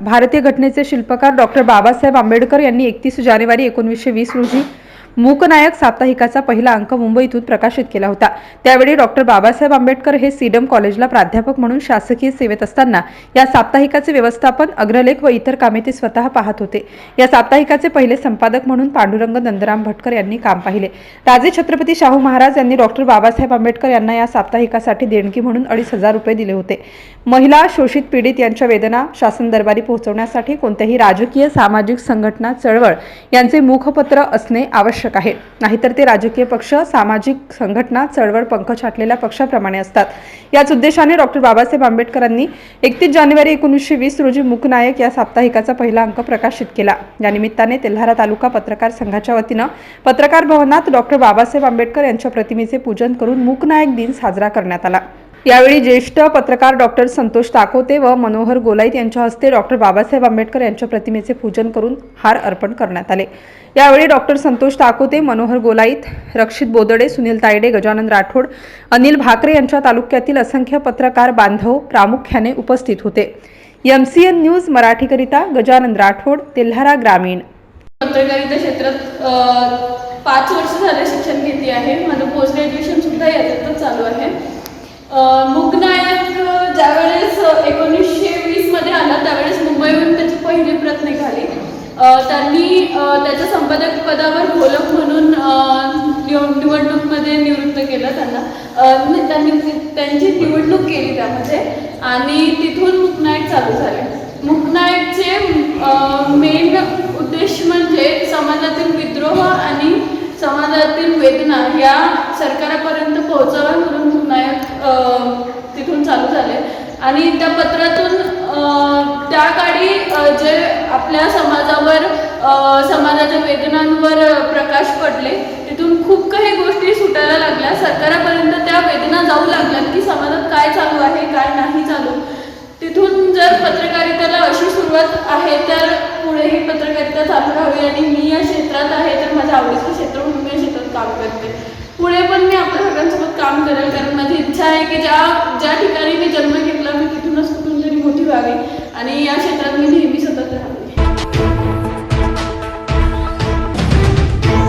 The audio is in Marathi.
भारतीय घटनेचे शिल्पकार डॉक्टर बाबासाहेब आंबेडकर यांनी एकतीस जानेवारी एकोणीसशे वीस रोजी मूकनायक साप्ताहिकाचा पहिला अंक मुंबईतून प्रकाशित केला होता. त्यावेळी डॉक्टर बाबासाहेब आंबेडकर हे सीडम कॉलेजला प्राध्यापक म्हणून शासकीय सेवेत असताना या साप्ताहिकाचे व्यवस्थापन अग्रलेख व इतर कामे ते स्वतः पाहत होते. या साप्ताहिकाचे पहिले संपादक म्हणून पांडुरंग नंदराम भटकर यांनी काम पाहिले. राजे छत्रपती शाहू महाराज यांनी डॉक्टर बाबासाहेब आंबेडकर यांना या साप्ताहिकासाठी देणगी म्हणून अडीच हजार रुपये दिले होते. महिला शोषित पीडित यांच्या वेदना शासन दरबारी पोहोचवण्यासाठी कोणत्याही राजकीय सामाजिक संघटना चळवळ यांचे मुखपत्र असणे आवश्यक आहे. नाहीतर ते राजकीय पक्ष सामाजिक संघटना चळवळ पंख छाटलेल्या पक्षाप्रमाणे असतात. याच उद्देशाने डॉक्टर बाबासाहेब आंबेडकरांनी एकतीस जानेवारी एकोणीसशे वीस रोजी मुकनायक या साप्ताहिकाचा पहिला अंक प्रकाशित केला. या निमित्ताने तेल्हारा तालुका पत्रकार संघाच्या वतीनं पत्रकार भवनात डॉक्टर बाबासाहेब आंबेडकर यांच्या प्रतिमेचे पूजन करून मूकनायक दिन साजरा करण्यात आला. यावेळी ज्येष्ठ पत्रकार डॉक्टर संतोष ताकोते व मनोहर गोलाईत यांच्या हस्ते डॉक्टर बाबासाहेब आंबेडकर यांच्या प्रतिमेचे पूजन करून हार अर्पण करण्यात आले. यावेळी डॉक्टर संतोष ताकोते मनोहर गोलाईत रक्षित बोदडे सुनील तायडे गजानन राठोड अनिल भाकरे यांच्या तालुक्यातील असंख्य पत्रकार बांधव प्रामुख्याने उपस्थित होते. एम सी एन न्यूज मराठीकरिता गजानन राठोड तेल्हारा ग्रामीण. पत्रकारिता क्षेत्रात पाच वर्ष झाले शिक्षण घेते आहे. माझं पोस्ट ग्रॅज्युएशन सुद्धा याच्यातच चालू आहे. मुगनायक मुकनायक ज्यावेळेस एकोणीसशे वीसमध्ये आला त्यावेळेस मुंबईहून त्याची पहिली प्रत निघाली त्यांनी त्याच्या संपादक पदावर घोलक म्हणून निव- निवडणूकमध्ये निवृत्त केलं त्यांना. म्हणजे त्यांनी त्यांची निवडणूक केली त्यामध्ये. आणि तिथून मुकनायक चालू झाले. मुकनायकचे मेन उद्देश म्हणजे समाजातील विद्रोह आणि समाजातील वेदना या सरकारापर्यंत पोहोचव तिथून चालू झाले. आणि त्या पत्रातून त्या काळी जे आपल्या समाजावर समाजाच्या वेदनांवर प्रकाश पडले तिथून खूप काही गोष्टी सुटायला लागल्या. सरकारापर्यंत त्या वेदना जाऊ लागल्या की समाजात काय चालू आहे काय नाही चालू. तिथून जर पत्रकारितेला अशी सुरुवात आहे तर पुढेही पत्रकारिता चालू राहावी. आणि मी या क्षेत्रात आहे तर माझ्या आवडीचं क्षेत्र म्हणून मी या क्षेत्रात काम करते. पुढे पण मी आपलं सगळ्यांसोबत काम करेल कारण माझी इच्छा आहे की ज्या ज्या ठिकाणी मी जन्म घेतला मी तिथूनच कुठून तरी मोठी व्हावी. आणि या